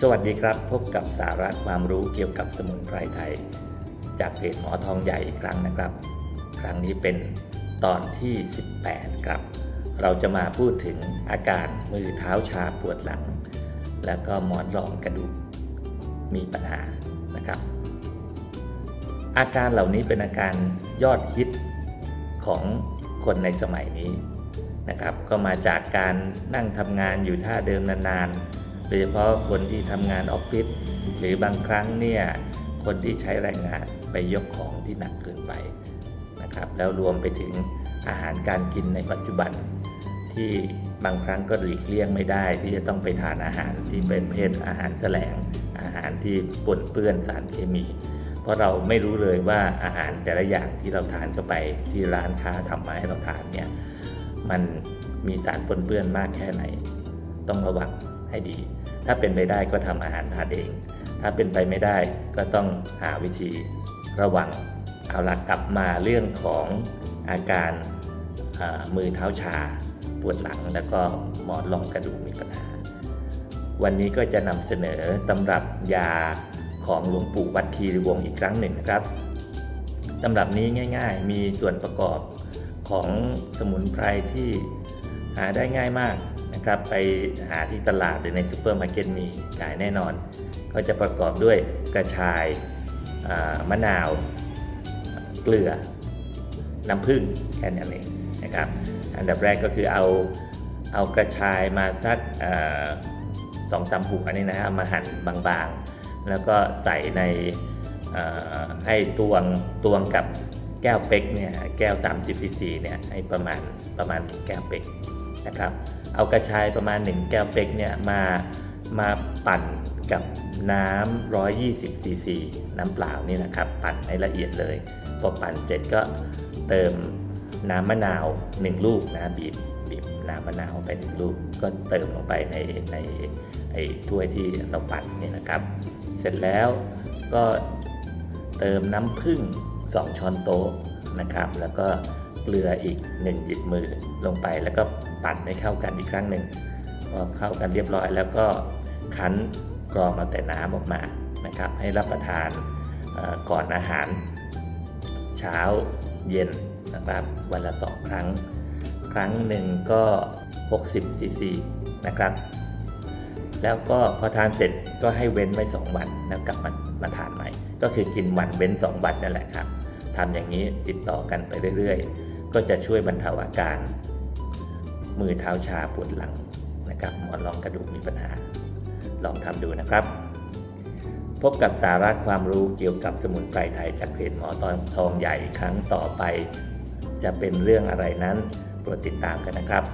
สวัสดีครับ พบกับสาระความรู้เกี่ยวกับสมุนไพรไทย จากเพจหมอทองใหญ่อีกครั้งนะครับ ครั้งนี้เป็นตอนที่ 18 ครับ เราจะมาพูดถึงอาการมือเท้าชาปวดหลัง แล้วก็หมอนรองกระดูกมีปัญหานะครับ อาการเหล่านี้เป็นอาการยอดฮิตของคนในสมัยนี้นะครับ ก็มาจากการนั่งทำงานอยู่ท่าเดิมนานๆ ดยเฉพาะคนที่ทำงานออฟฟิศหรือบางครั้งเนี่ยคนที่ใช้แรงงานไปยกของที่หนักเกินไปนะครับแล้วรวมไปถึงอาหารการกินในปัจจุบัน ที่บางครั้งก็หลีกเลี่ยงไม่ได้ ที่จะต้องไปทานอาหารที่เป็นเพศอาหารแสลง อาหารที่ปนเปื้อนสารเคมี เพราะเราไม่รู้เลยว่าอาหารแต่ละอย่างที่เราทานเข้าไปที่ร้านค้าทำมาให้เราทานเนี่ยมันมีสารปนเปื้อนมากแค่ไหน ต้องระวัง ให้ดี ถ้าเป็นไปได้ก็ทำอาหารทานเอง ถ้าเป็นไปไม่ได้ก็ต้องหาวิธีระวัง เอาละกลับมาเรื่องของอาการมือเท้าชาปวดหลังแล้วก็หมอนรองกระดูกมีปัญหา วันนี้ก็จะนำเสนอตำรับยาของหลวงปู่วัดคีรีวงศ์อีกครั้งหนึ่งนะครับตำรับนี้ง่ายๆ มีส่วนประกอบของสมุนไพรที่หาได้ง่ายมาก ครับไปหาที่ตลาดหรือในซูเปอร์มาร์เก็ตมีขายแน่นอน ก็จะประกอบด้วยกระชายามะนาว เกลือ น้ำผึ้งแค่นั้นเองนะครับ อันดับแรกก็คือเอาเอากระชายมาสักสองสามหัวนี่นะฮะมาหั่นบางๆ แล้วก็ใส่ในให้ตวงตวงกับแก้วเป็กเนี่ยแก้ว 30ซีซีเนี่ยให้ประมาณประมาณแก้วเป็ก นะครับ เอากระชายประมาณ 1 แก้วเป็กเนี่ยมามาปั่นกับน้ำ120ซีซีน้ำเปล่านี่นะครับ ปั่นให้ละเอียดเลย พอปั่นเสร็จก็เติมน้ำมะนาว 1 ลูกนะบีบบีบน้ำมะนาวไปหนึ่งลูกก็เติมลงไปในในไอ้ถ้วยที่เราปั่นเนี่ยนะครับ เสร็จแล้วก็เติมน้ำผึ้ง2ช้อนโต๊ะนะครับ แล้วก็ เกลืออีก1หยิบมือลงไป แล้วก็ปั่นให้เข้ากันอีกครั้งหนึ่งพอเข้ากันเรียบร้อย แล้วก็คั้นกรองเอาแต่น้ำออกมานะครับ ให้รับประทานก่อนอาหาร เช้าเย็นนะครับวันละสองครั้ง ครั้งหนึ่งก็ 60ซีซีนะครับ แล้วก็พอทานเสร็จก็ให้เว้นไว้2วันแล้วกลับมามาทานใหม่ ก็คือกินวันเว้น 2 วันนั่นแหละครับทำอย่างนี้ติดต่อกันไปเรื่อยๆ ก็จะช่วยบรรเทาอาการ มือเท้าชาปวดหลังนะครับหมอนรองกระดูกมีปัญหา ลองทำดูนะครับ พบกับสาระความรู้เกี่ยวกับสมุนไพรไทยจากเพจหมอตอนทองใหญ่ครั้งต่อไป จะเป็นเรื่องอะไรนั้นโปรดติดตามกันนะครับ